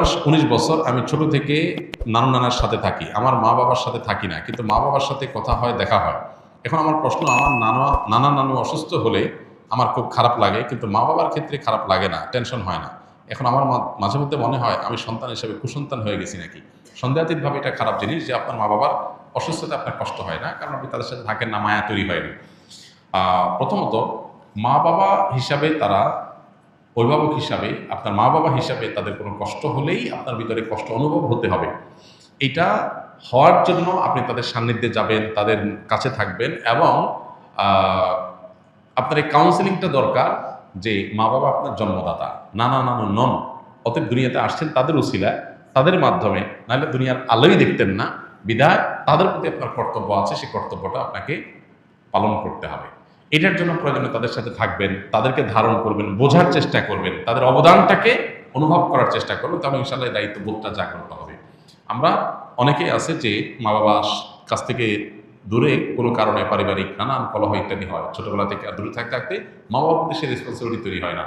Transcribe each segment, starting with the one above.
বয়স উনিশ বছর, আমি ছোট থেকে নানু নানার সাথে থাকি। আমার মা বাবার সাথে থাকি না, কিন্তু মা বাবার সাথে কথা হয়, দেখা হয়। এখন আমার প্রশ্ন, আমার নানা নানা নানু অসুস্থ হলে আমার খুব খারাপ লাগে, কিন্তু মা বাবার ক্ষেত্রে খারাপ লাগে না, টেনশন হয় না। এখন আমার মাঝে মধ্যে মনে হয়, আমি সন্তান হিসেবে কুসন্তান হয়ে গেছি নাকি? সন্দেহাতীতভাবে এটা খারাপ জিনিস যে আপনার মা বাবার অসুস্থতা আপনার কষ্ট হয় না, কারণ আপনি তাদের সাথে থাকেন না, মায়া তৈরি হয়নি। প্রথমত মা বাবা হিসাবে তারা অভিভাবক হিসাবে, আপনার মা বাবা হিসাবে তাদের কোনো কষ্ট হলেই আপনার ভিতরে কষ্ট অনুভব হতে হবে। এটা হওয়ার জন্য আপনি তাদের সান্নিধ্যে যাবেন, তাদের কাছে থাকবেন এবং আপনার এই কাউন্সেলিংটা দরকার যে মা বাবা আপনার জন্মদাতা, না নানা নানু নন অতএব দুনিয়াতে আসছেন তাদের উসিলা তাদের মাধ্যমে, নাহলে দুনিয়ার আলোই দেখতেন না, বিধায় তাদের প্রতি আপনার কর্তব্য আছে সেই কর্তব্যটা আপনাকে পালন করতে হবে। এটার জন্য প্রয়োজনে তাদের সাথে থাকবেন, তাদেরকে ধারণ করবেন, বোঝার চেষ্টা করবেন, তাদের অবদানটাকে অনুভব করার চেষ্টা করবেন, তবে ইনশাল্লাহ এই দায়িত্ববোধটা জাগ্রত হবে। আমরা অনেকেই আছে যে মা বাবার কাছ থেকে দূরে কোনো কারণে পারিবারিক নানান কলহ ইত্যাদি হয়, ছোটবেলা থেকে দূরে থাকতে থাকতে মা বাবার সে রেসপন্সিবিলিটি তৈরি হয় না।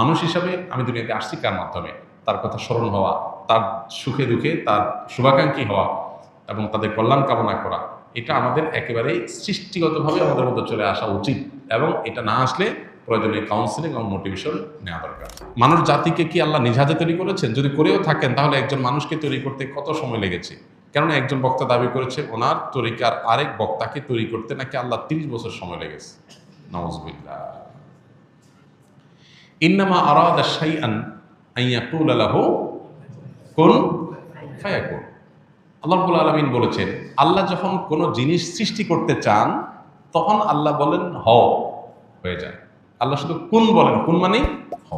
মানুষ হিসাবে আমি দুনিয়াতে আসছি কার মাধ্যমে? তার কথা স্মরণ হওয়া, তার সুখে দুঃখে তার শুভাকাঙ্ক্ষী হওয়া এবং তাদের কল্যাণ কামনা করা। এটা আমাদের একেবারেই সৃষ্টিগতভাবে আমাদের মধ্যে চলে আসা উচিত এবং এটা না আসলে প্রয়োজনে কাউন্সিলিং এবং মোটিভেশন নেওয়া দরকার। মানুষ জাতিকে কি আল্লাহ নিজ হাতে তৈরি করেছেন? যদি করেও থাকেন, তাহলে একজন মানুষকে তৈরি করতে কত সময় লেগেছে? কেননা একজন বক্তা দাবি করেছে, ওনার তরিকার আরেক বক্তাকে তৈরি করতে নাকি আল্লাহ তিরিশ বছর সময় লেগেছে। নওয়াজবিল্লাহ ইন্নামা আরাদা শাইআন আইয়াকুল লাহু কুন ফায়াকুন। আল্লাহ রাব্বুল আলামিন বলেছেন, আল্লাহ যখন কোনো জিনিস সৃষ্টি করতে চান, তখন আল্লাহ বলেন হ, হয়ে যায়। আল্লাহ শুধু কোন বলেন, কোন মানে হ,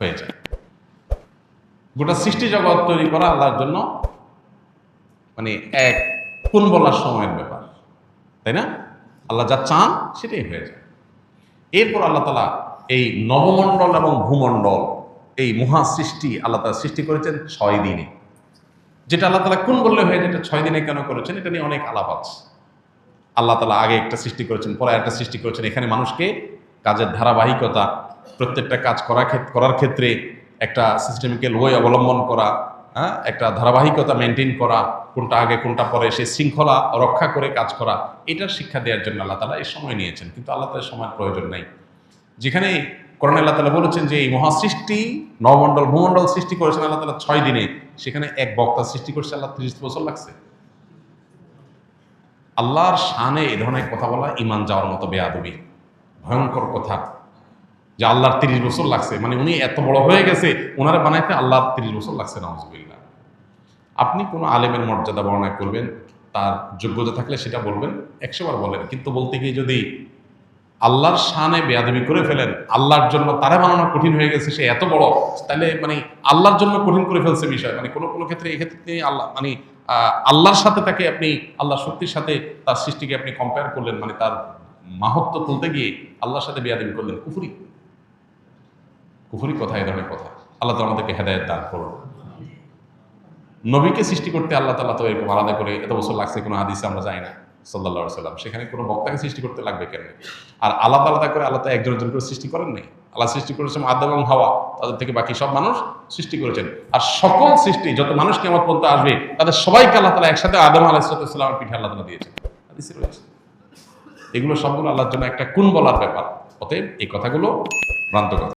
হয়ে যায়। গোটা সৃষ্টি জগৎ তৈরি করা আল্লাহর জন্য মানে এক, কোন বলার সময়ের ব্যাপার। তাই না? আল্লাহ যা চান সেটাই হয়ে যায়। এরপর আল্লাহ তালা এই নবমণ্ডল এবং ভূমণ্ডল, এই মহা সৃষ্টি আল্লাহ তালা সৃষ্টি করেছেন ছয় দিনে। যেটা আল্লাহ তালা কোন বললে হয়ে যেটা ছয় দিনে কেন করেছেন, এটা নিয়ে অনেক আলাপ আছে। আল্লাহ তালা আগে একটা সৃষ্টি করেছেন, পরে একটা সৃষ্টি করেছেন। এখানে মানুষকে কাজের ধারাবাহিকতা, প্রত্যেকটা কাজ করা করার ক্ষেত্রে একটা সিস্টেমিক্যাল ওয়ে অবলম্বন করা হ্যাঁ একটা ধারাবাহিকতা মেনটেন করা, কোনটা আগে, কোনটা পরে, সে শৃঙ্খলা রক্ষা করে কাজ করা এটার শিক্ষা দেওয়ার জন্য আল্লাহ তালা এই সময় নিয়েছেন। কিন্তু আল্লাহ তালার সময়ের প্রয়োজন নেই। যেখানে করোনা আল্লাহ তালা বলেছেন যে এই মহাসৃষ্টি নবমণ্ডল, ভূমণ্ডল সৃষ্টি করেছেন আল্লাহ তালা ছয় দিনে। সেখানে এক বক্তা সৃষ্টি করছে, আল্লাহ ত্রিশ বছর লাগছে। আল্লাহর শানে এ ধরনের কথা বলা ইমান যাওয়ার মতো বেয়াদবি। ভয়ঙ্কর কথা। যে আল্লাহর তিরিশ বছর লাগছে। মানে উনি এত বড় হয়ে গেছে ওনারা বানাইতে আল্লাহর তিরিশ বছর লাগছে নজবিল্লা আপনি কোনো আলেমের মর্যাদা বর্ণনা করবেন, তার যোগ্যতা থাকলে সেটা বলবেন একশোবার বলেন। কিন্তু বলতে গিয়ে যদি আল্লাহর শানে বেয়াদবি করে ফেলেন। আল্লাহর জন্য তারা বানানো কঠিন হয়ে গেছে, সে এত বড়। তাহলে মানে আল্লাহর জন্য কঠিন করে ফেলছে বিষয়। মানে কোনো কোনো ক্ষেত্রে এক্ষেত্রে আল্লাহ মানে আল্লাহর সাথে তাকে আপনি আল্লাহ শক্তির সাথে তার সৃষ্টিকে আপনি কম্পেয়ার করলেন মানে তার মাহত্ব তুলতে গিয়ে আল্লাহর সাথে বেয়াদবি করলেন। কুফুরি? কুফুরি কথা এ ধরনের কথা। আল্লাহ তো আমাদেরকে হেদায়ত দান করুন। নবীকে সৃষ্টি করতে আল্লাহ তালা তো এরকম আলাদা করে এত বছর লাগছে, কোনো হাদিসে আমরা যাই না। সাল্লাহ সাল্লাম সেখানে কোনো বক্তাকে সৃষ্টি করতে লাগবে কেন আর আলাদা আলাদা করে তো একজন একজন করে সৃষ্টি করেন নাই। আল্লাহ সৃষ্টি করেছেন আদম এবং হাওয়া, তাদের থেকে বাকি সব মানুষ সৃষ্টি করেছেন। আর সকল সৃষ্টি, যত মানুষ কেমন পর্যন্ত আসবে, তাদের সবাইকে আল্লাহ তালা একসাথে আদম আলাহিসাল্লামের পিঠে আল্লাহ তালা দিয়েছেন। এগুলো সবগুলো আল্লাহর জন্য একটা কোন বলার ব্যাপার। অতএব এই কথাগুলো ভ্রান্ত কথা।